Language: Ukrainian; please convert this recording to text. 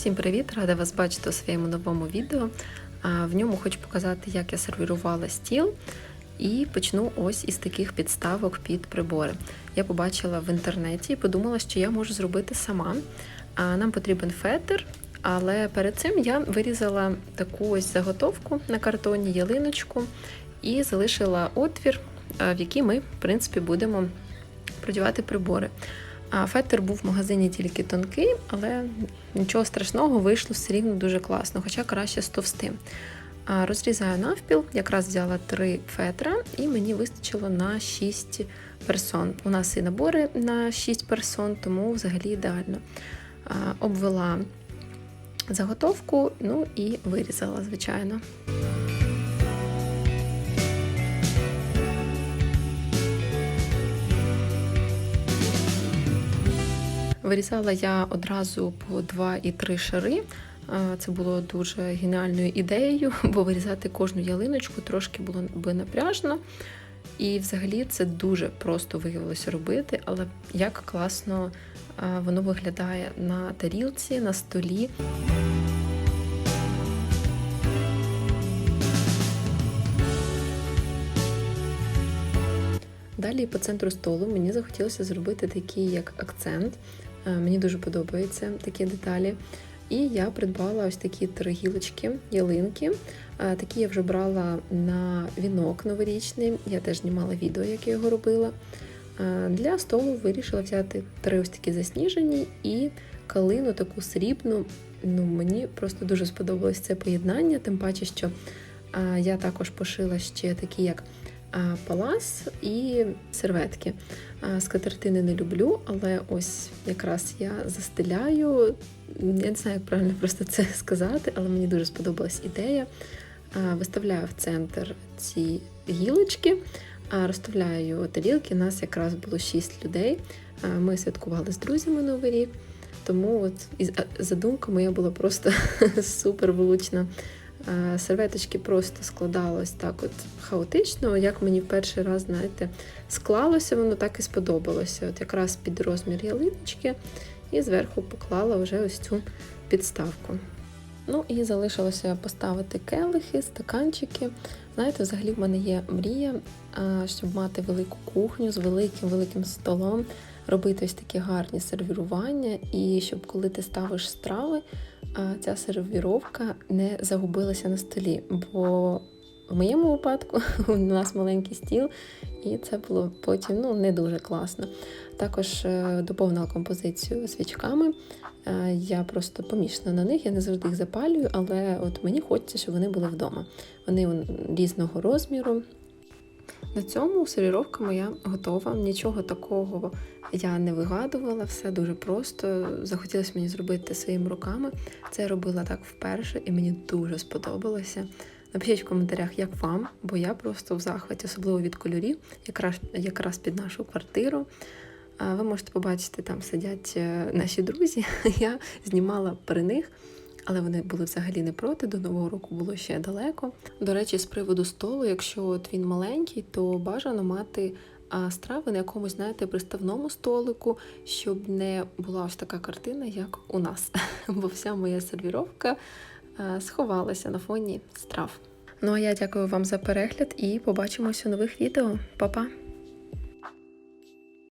Всім привіт! Рада вас бачити у своєму новому відео. В ньому хочу показати, як я сервірувала стіл. І почну ось із таких підставок під прибори. Я побачила в інтернеті і подумала, що я можу зробити сама. Нам потрібен фетр, але перед цим я вирізала таку ось заготовку на картоні, ялиночку і залишила отвір, в який ми, в принципі, будемо продівати прибори. А фетр був в магазині тільки тонкий, але нічого страшного вийшло все рівно дуже класно, хоча краще з товстим. Розрізаю навпіл, якраз взяла три фетра, і мені вистачило на 6 персон. У нас і набори на 6 персон, тому взагалі ідеально. Обвела заготовку, ну і вирізала, звичайно. Вирізала я одразу по 2 і 3 шари. Це було дуже геніальною ідеєю, бо вирізати кожну ялиночку трошки було би напряжно. І взагалі це дуже просто виявилося робити, але як класно воно виглядає на тарілці, на столі. Далі по центру столу мені захотілося зробити такий як акцент. Е, Мені дуже подобаються такі деталі. І я придбала ось такі три гілочки, ялинки. Е, Такі я вже брала на вінок новорічний. Я теж знімала відео, як я його робила. Е, Для столу вирішила взяти три ось такі засніжені і калину таку срібну. Ну, Мені просто дуже сподобалось це поєднання, тим паче, що я також пошила ще такі, як палас і серветки. А, Скатертини не люблю, але ось якраз я застеляю. Я не знаю, як правильно просто це сказати, але мені дуже сподобалась ідея. Виставляю в центр ці гілочки, розставляю тарілки. Нас якраз було 6 людей. Ми святкували з друзями Новий рік. Тому от із задумка моя була просто супер влучна. Е, Серветочки просто складалось так от хаотично, як мені в перший раз, знаєте, склалося, воно так і сподобалося. От якраз під розмір ялиночки, і зверху поклала вже ось цю підставку. Ну і залишилося поставити келихи, стаканчики. Знаєте, взагалі в мене є мрія, щоб мати велику кухню з великим великим столом, робити ось такі гарні сервірування, і щоб коли ти ставиш страви, ця сервіровка не загубилася на столі. Бо в моєму випадку у нас маленький стіл, і це було потім ну, не дуже класно. Також е, доповнила композицію свічками. Е, Я просто помішана на них, я не завжди їх запалюю, але от мені хочеться, щоб вони були вдома. Вони різного розміру. На цьому сервіровка моя готова. Нічого такого я не вигадувала, все дуже просто. Захотілося мені зробити своїми руками. Це я робила так вперше, і мені дуже сподобалося. Напишіть в коментарях, як вам, бо я просто в захваті, особливо від кольорів, якраз, якраз під нашу квартиру. Ви можете побачити, там сидять е, наші друзі. Я знімала при них, але вони були взагалі не проти. До нового року було ще далеко. До речі, з приводу столу, якщо от він маленький, то бажано мати а, страви на якомусь, знаєте, приставному столику, щоб не була ось така картина, як у нас. Бо вся моя сервіровка сховалася на фоні страв. Ну а я дякую вам за перегляд і побачимося у нових відео. Па-па!